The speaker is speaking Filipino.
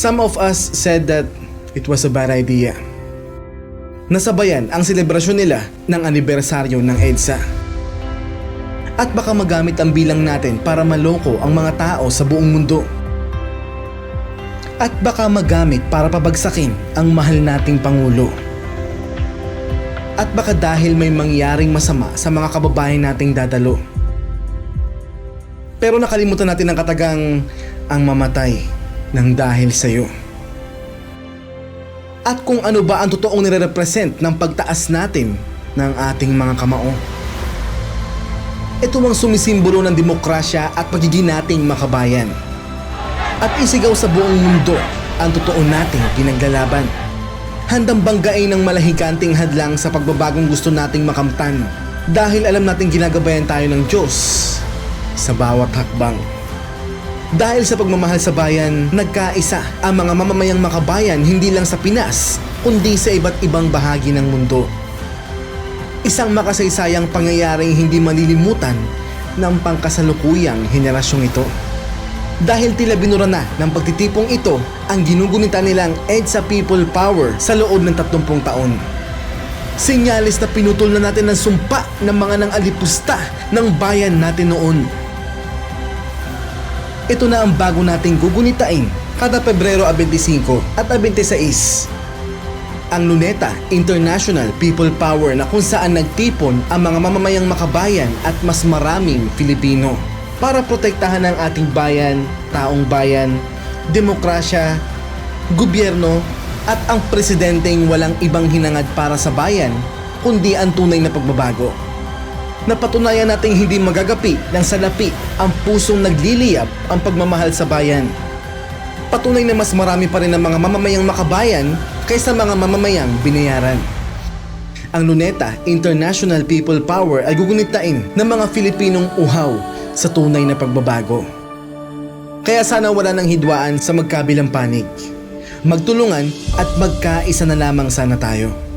Some of us said that it was a bad idea. Nasabayan ang selebrasyon nila ng anibersaryo ng EDSA. At baka magamit ang bilang natin para maloko ang mga tao sa buong mundo. At baka magamit para pabagsakin ang mahal nating Pangulo. At baka dahil may mangyaring masama sa mga kababayan nating dadalo. Pero nakalimutan natin ang katagang ang mamatay ng dahil sa iyo. At kung ano ba ang totoong nire-represent ng pagtaas natin ng ating mga kamao. Ito ang sumisimbolo ng demokrasya at pagiging nating makabayan. At isigaw sa buong mundo ang totoo nating pinaglalaban. Handang banggain ng malahikanting hadlang sa pagbabagong gusto nating makamtan dahil alam nating ginagabayan tayo ng Diyos sa bawat hakbang. Dahil sa pagmamahal sa bayan, nagkaisa ang mga mamamayang makabayan hindi lang sa Pinas, kundi sa iba't ibang bahagi ng mundo. Isang makasaysayang pangyayaring hindi malilimutan ng pangkasalukuyang henerasyong ito. Dahil tila binura na ng pagtitipong ito ang ginugunita nilang EDSA People Power sa loob ng 30 taon. Sinyalis na pinutol na natin ang sumpa ng mga nang alipusta ng bayan natin noon. Ito na ang bago nating gugunitain kada Pebrero 25 at 26. Ang Luneta International People Power na kung saan nagtipon ang mga mamamayang makabayan at mas maraming Filipino para protektahan ang ating bayan, taong bayan, demokrasya, gobyerno at ang presidenteng walang ibang hinangad para sa bayan kundi ang tunay na pagbabago. Napatunayan nating hindi magagapi ng salapi ang pusong nagliliyab ang pagmamahal sa bayan. Patunay na mas marami pa rin ang mga mamamayang makabayan kaysa mga mamamayang binayaran. Ang Luneta International People Power ay gugunitain ng mga Filipinong uhaw sa tunay na pagbabago. Kaya sana wala nang hidwaan sa magkabilang panig. Magtulungan at magkaisa na lamang sana tayo.